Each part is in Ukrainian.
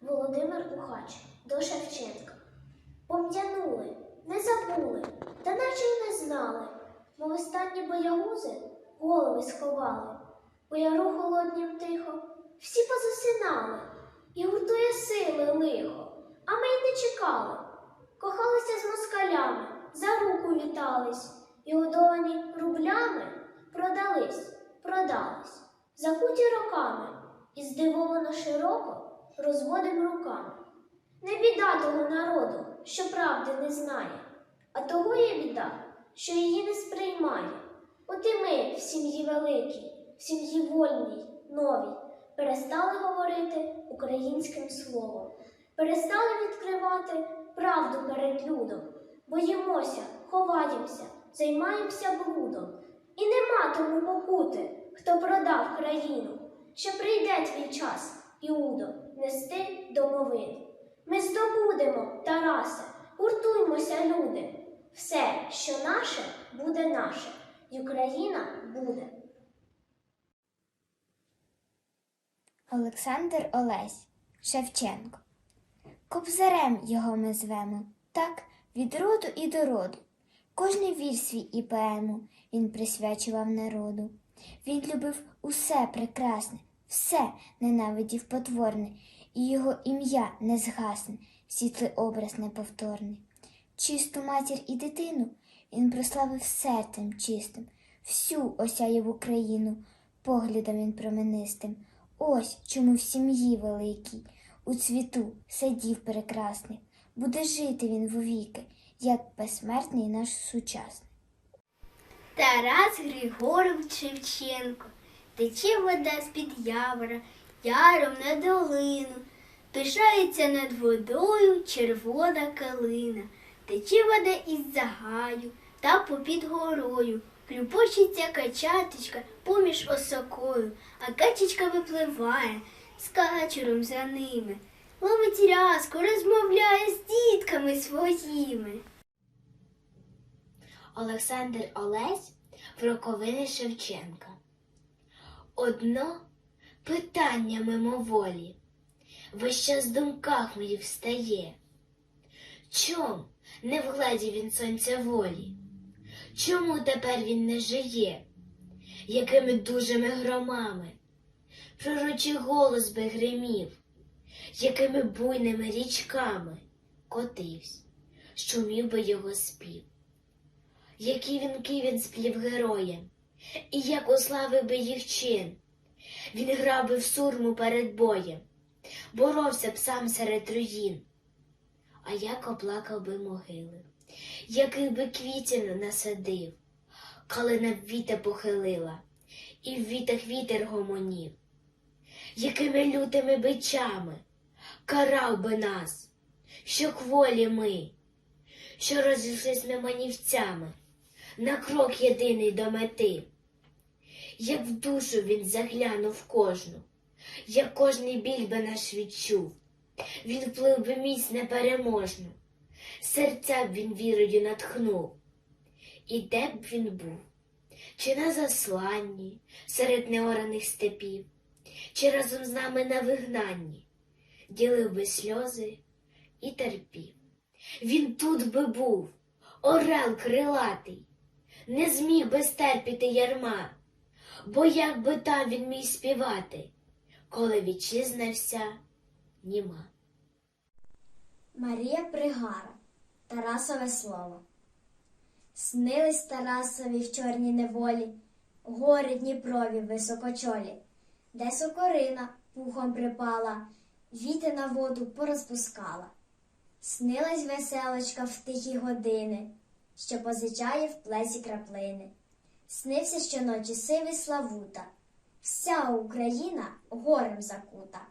Володимир Ухач до Шевченка. Пом'янули, не забули, та наче й не знали, мов останні боягузи голови сховали. У яру холоднім тихо всі позасинали, і гуртує сили лихо, а ми й не чекали. Кохалися з москалями, за руку вітались, і удовані рублями продались, продались, закуті роками, і здивовано широко розводим руками. Не біда того народу, що правди не знає, а того є біда, що її не сприймає. От і ми в сім'ї великій, в сім'ї вольній, новій, перестали говорити українським словом, перестали відкривати правду перед людом, боїмося, ховаємося, займаємося блудом. І нема тому покути, хто продав країну, що прийде твій час, Іудо, нести домовину. Ми здобудемо, Тарасе, гуртуймося, люди. Все, що наше, буде наше, і Україна буде. Олександр Олесь Шевченко. Кобзарем його ми звемо, так, від роду і до роду. Кожний вір свій і поему він присвячував народу. Він любив усе прекрасне, все ненавидів потворне, і його ім'я не згасне, світлий образ неповторний. Чисту матір і дитину він прославив серцем чистим, всю осяяв Україну, поглядом він променистим. Ось чому в сім'ї великій, у цвіту садів прекрасних, буде жити він вовіки, як безсмертний наш сучасний. Тарас Григорович Шевченко, тече вода з-під явора, яром на долину, пишається над водою червона калина, тече вода із загаю та попід горою, клюпочеться качаточка поміж осокою, а качечка випливає з качуром за ними, ловить рязку, розмовляє з дітками своїми. Олександр Олесь в роковини Шевченка. Одно питання мимоволі весь час в думках моїх встає. Чом не вгледі він сонця волі? Чому тепер він не жиє? Якими дужими громами? Пророчий голос би гримів, якими буйними річками котивсь, шумів би його спів які вінки він сплів героям, і як уславив би їх чин. Він грав би в сурму перед боєм, боровся б сам серед руїн, а як оплакав би могили, яких би квітів насадив, калина в віта похилила, і в вітах вітер гомонів, якими лютими бичами карав би нас, що кволі ми, що розійшлись ми манівцями на крок єдиний до мети. Як в душу він заглянув кожну, як кожний біль би наш відчув, він вплив би міць непереможну, серця б він вірою натхнув. І де б він був, чи на засланні серед неораних степів, чи разом з нами на вигнанні, ділив би сльози і терпів. Він тут би був, орел крилатий, не зміг би стерпіти ярма, бо як би там він міг співати, коли вітчизна вся німа. Марія Пригара, Тарасове слово. Снились Тарасові в чорній неволі, гори Дніпрові високочолі, де сокорина пухом припала, віти на воду порозпускала. Снилась веселочка в тихі години, що позичає в плесі краплини. Снився щоночі сивий Славута, вся Україна горем закута.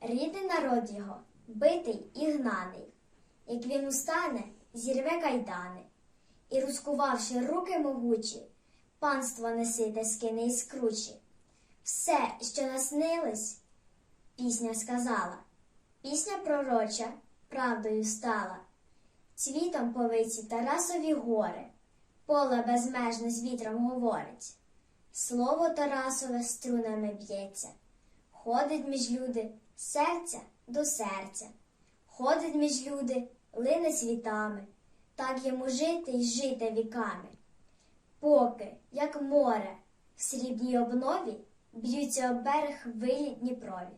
Рідний народ його, битий і гнаний. Як він устане, зірве кайдани, і, розкувавши руки могучі, панство несите скине із кручі. Все, що наснилось, пісня сказала, пісня пророча правдою стала. Цвітом повиці Тарасові гори, поле безмежне з вітром говорить. Слово Тарасове струнами б'ється, ходить між люди, серця до серця. Ходить між люди, лине світами, так йому жити й жити віками. Поки, як море, в срібній обнові б'ються об берег вилі Дніпрові.